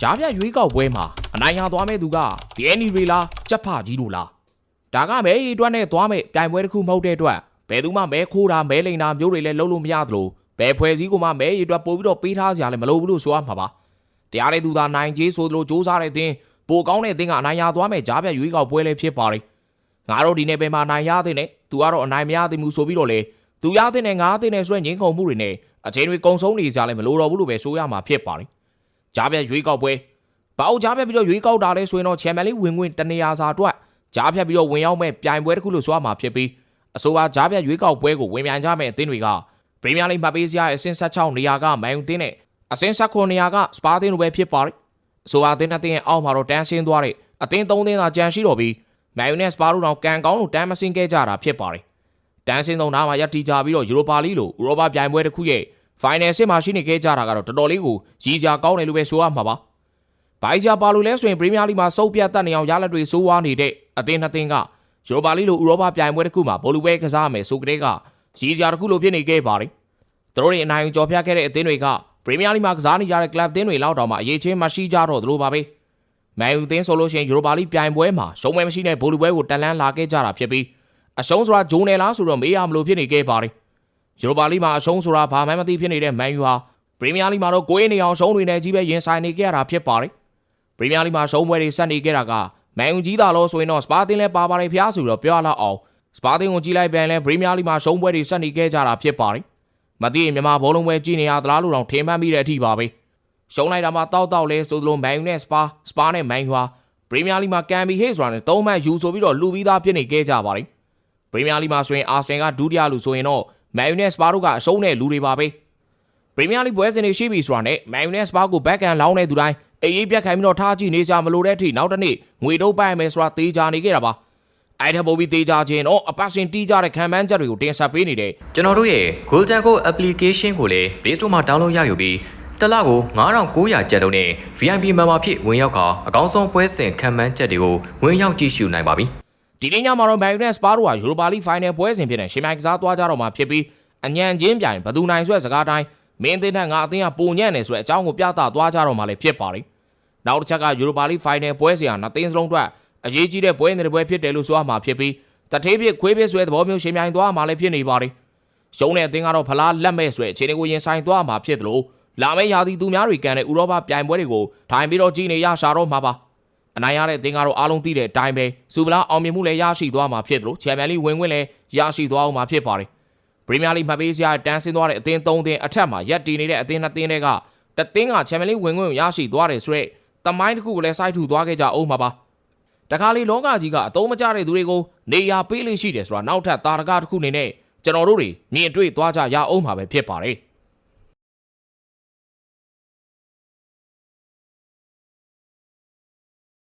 ကြားပြရွေးကောက်ပွဲမှာအနိုင်ရသွားမဲ့သူက DNI တွေလားကြက်ဖကြီးတို့လားဒါကမဲရီအတွက်နဲ့သွားမဲ့ပြိုင်ပွဲတစ်ခုမဟုတ်တဲ့အတွက်ဘယ်သူမှမဲခိုးတာမဲလိန်တာမျိုးတွေလည်းလုံးလို့မရသလိုဘယ်ဖွဲ့စည်းကမှမဲရီအတွက်ပို့ပြီးတော့ပေးထားစရာလည်းမလိုဘူးလို့ဆိုရမှာပါတရားတဲ့သူသာနိုင်ကြီးဆိုသလိုစ조사တဲ့အသင်းပိုကောင်းတဲ့အသင်းကအနိုင်ရသွားမဲ့ကြားပြရွေးကောက်ပွဲလည်းဖြစ်ပါတယ်ငါတို့ဒီနေ့ပဲမှာနိုင်ရတဲ့နဲ့သူကတော့အနိုင်မရသေးဘူးဆိုပြီးတော့လေသူရတဲ့နဲ့ငါတဲ့နဲ့ဆွဲငင်းခုန်မှုတွေနဲ့အချိန်တွေကုံဆုံးနေကြလည်းမလိုတော့ဘူးလို့ပဲဆိုရမှာဖြစ်ပါတယ် ကြားပြတ်ရွေးကောက်ပွဲဘာအောင်ကြားပြတ်ပြီးတော့ရွေးကောက်တာလဲဆိုရင်တော့ချန်ပီယံလိဝင်ခွင့်တနေရာစာအတွက်ကြားပြတ်ပြီးတော့ဝင်ရောက်မဲ့ပြိုင်ပွဲတစ်ခုလို့ဆိုရမှာဖြစ်ပြီးအဆိုပါကြားပြတ်ရွေးကောက်ပွဲကိုဝင်ပြိုင်ကြမဲ့အသင်းတွေကပရီးမီးယားလိမှတ်ပေးစရာအဆင့်16နေရာကမန်ယူတင်းနဲ့အဆင့်19နေရာကစပါတင်းတို့ပဲဖြစ်ပါတယ်အဆိုပါအသင်းအသင်းရဲ့အောက်မှာတော့တန်းဆင်းသွားတဲ့အသင်း3သင်းသာကြံရှိတော့ပြီးမန်ယူနဲ့စပါတို့တော့ကန်ကောင်းလို့တန်းမဆင်းခဲ့ကြတာဖြစ်ပါတယ်တန်းဆင်းသုံးနားမှာရပ်တီကြပြီးတော့ယူရိုပါလိလိုဥရောပပြိုင်ပွဲတစ်ခုရဲ့ final ဆင့်မှာရှိနေခဲ့ကြတာကတော့တော်တော်လေးကိုရည်စရာကောင်းတယ်လို့ပဲဆိုရမှာပါ။ဘိုင်ဂျာပါလို့လဲဆိုရင်ပရီးမီးယားလိမှာစုပ်ပြတ်တက်နေအောင်ရလက်တွေစိုးဝါးနေတဲ့အသင်းနှစ်သင်းကယူရိုပါလိလိုဥရောပပြိုင်ပွဲတစ်ခုမှာဘောလုံးပွဲကစားမယ်ဆိုကြတဲ့ကရည်စရာတစ်ခုလိုဖြစ်နေခဲ့ပါတယ်။သူတို့တွေအနိုင်ကြော်ဖြတ်ခဲ့တဲ့အသင်းတွေကပရီးမီးယားလိမှာကစားနေကြတဲ့ကလပ်အသင်းတွေလောက်တောင်မှအရေးချင်းမရှိကြတော့သလိုပါပဲ။မန်ယူအသင်းဆိုလို့ရှိရင်ယူရိုပါလိပြိုင်ပွဲမှာရှုံးမဲမရှိတဲ့ဘောလုံးပွဲကိုတက်လန်းလာခဲ့ကြတာဖြစ်ပြီးအရှုံးဆိုတာဂျိုးနယ်လားဆိုတော့မေးရမလို့ဖြစ်နေခဲ့ပါတယ်။ ယူရိုပါလိမှာအရှုံးဆိုတာဘာမှမသိဖြစ်နေတဲ့မန်ယူဟာပရီးမီးယားလိမှာတော့ကိုယ်အင်းနေအောင်ရှုံးတွေနဲ့ကြီးပဲရင်ဆိုင်နေကြရတာဖြစ်ပါတယ်။ပရီးမီးယားလိမှာရှုံးပွဲတွေဆက်နေကြတာကမန်ယူကြီးတာလို့ဆိုရင်တော့စပါတင်လည်းပါပါတယ်ဖျားဆိုတော့ပြောရတော့အောင်စပါတင်ကိုကြီးလိုက်ပြန်လဲပရီးမီးယားလိမှာရှုံးပွဲတွေဆက်နေကြကြတာဖြစ်ပါတယ်။မသိရင်မြန်မာဘောလုံးပွဲကြီးနေရသလားလို့တော့ထင်မှတ်မိတဲ့အထိပါပဲ။ရှုံးလိုက်တာမှတောက်တောက်လဲဆိုသလိုမန်ယူနဲ့စပါစပါနဲ့မန်ယူဟာပရီးမီးယားလိမှာကန်ဘီဟေ့ဆိုတာနဲ့သုံးမှတ်ယူဆိုပြီးတော့လူပြီးသားဖြစ်နေကြကြပါတယ်။ပရီးမီးယားလိမှာဆိုရင်အာဆင်ကဒုတိယလူဆိုရင်တော့ မန်ယူနဲ့စပါတို့ကအရှုံးတဲ့လူတွေပါပဲပရီးမီးယားလိပွဲစဉ်တွေရှိပြီဆိုတာနဲ့မန်ယူနဲ့စပါကိုဘက်ကန်လောင်းတဲ့သူတိုင်းအေးအေးပြတ်ခိုင်းပြီးတော့ထားကြည့်နေကြမလို့တဲ့အထိနောက်တစ်နေ့ငွေတော့ပိုက်မယ်ဆိုတာသေးချာနေခဲ့တာပါအဲ့ထက်ပိုပြီးသေးချာခြင်းတော့အပတ်စဉ်တီးကြတဲ့ခံမှန်းချက်တွေကိုတင်ဆက်ပေးနေတဲ့ကျွန်တော်တို့ရဲ့ Golden Go application ကိုလည်း Play Store မှာ download ရယူပြီးတစ်လကို9900ကျပ်တုံးနဲ့ VIP member ဖြစ်ဝင်ရောက်ကအကောင်းဆုံးပွဲစဉ်ခံမှန်းချက်တွေကိုဝင်ရောက်ကြည့်ရှုနိုင်ပါပြီ ဒီနေ့ညမှာတော့မန်ယူနဲ့စပါတို့ဟာယူရိုပါလိဖိုင်နယ်ပွဲစဉ်ဖြစ်တဲ့ရှင်မိုင်ကစားသွားကြတော့မှာဖြစ်ပြီးအညံချင်းပြိုင်ဘသူနိုင်ဆွဲစကားတိုင်းမင်းအသင်းနဲ့ငါအသင်းကပုံညံ့နေဆိုတဲ့အကြောင်းကိုပြသသွားကြတော့မှာလည်းဖြစ်ပါတယ်နောက်တစ်ချက်ကယူရိုပါလိဖိုင်နယ်ပွဲစဉ်ဟာနှစ်သင်းစလုံးအတွက်အရေးကြီးတဲ့ပွဲနယ်တစ်ပွဲဖြစ်တယ်လို့ဆိုရမှာဖြစ်ပြီးတထေးဖြစ်ခွေးဖြစ်ဆွဲသဘောမျိုးရှင်မြိုင်သွားမှာလည်းဖြစ်နေပါတယ်ရှုံးတဲ့အသင်းကတော့ဖလားလက်မဲ့ဆွဲအခြေအနေကိုရင်ဆိုင်သွားမှာဖြစ်တယ်လို့လာမယ့်ရာသီသူများတွေကန်တဲ့ဥရောပပြိုင်ပွဲတွေကိုထိုင်ပြီးတော့ကြည်နေရရှာတော့မှာပါ အနိုင်ရတဲ့အသင်းကတော့အားလုံးသိတဲ့အတိုင်းပဲစူပလာအောင်မြင်မှုလည်းရရှိသွားမှာဖြစ်တယ်လို့ချန်ပီယံလိဝင်ခွင့်လည်းရရှိသွားအောင်မှာဖြစ်ပါတယ်ပရီးမီးယားလိမှတ်ပေးစရာတန်းဆင်းသွားတဲ့အသင်း၃သင်းအထက်မှာရက်တည်နေတဲ့အသင်း၂သင်းတွေကတသင်းကချန်ပီယံလိဝင်ခွင့်ကိုရရှိသွားတယ်ဆိုတော့တမိုင်းတစ်ခုကိုလည်းစိုက်ထူသွားခဲ့ကြအောင်မှာပါတခါလေလောကကြီးကအတုံးမကျတဲ့သူတွေကိုနေရာပေးလို့ရှိတယ်ဆိုတာနောက်ထပ်တာရကတစ်ခုအနေနဲ့ကျွန်တော်တို့တွေမြင်တွေ့သွားကြရအောင်မှာပဲဖြစ်ပါတယ်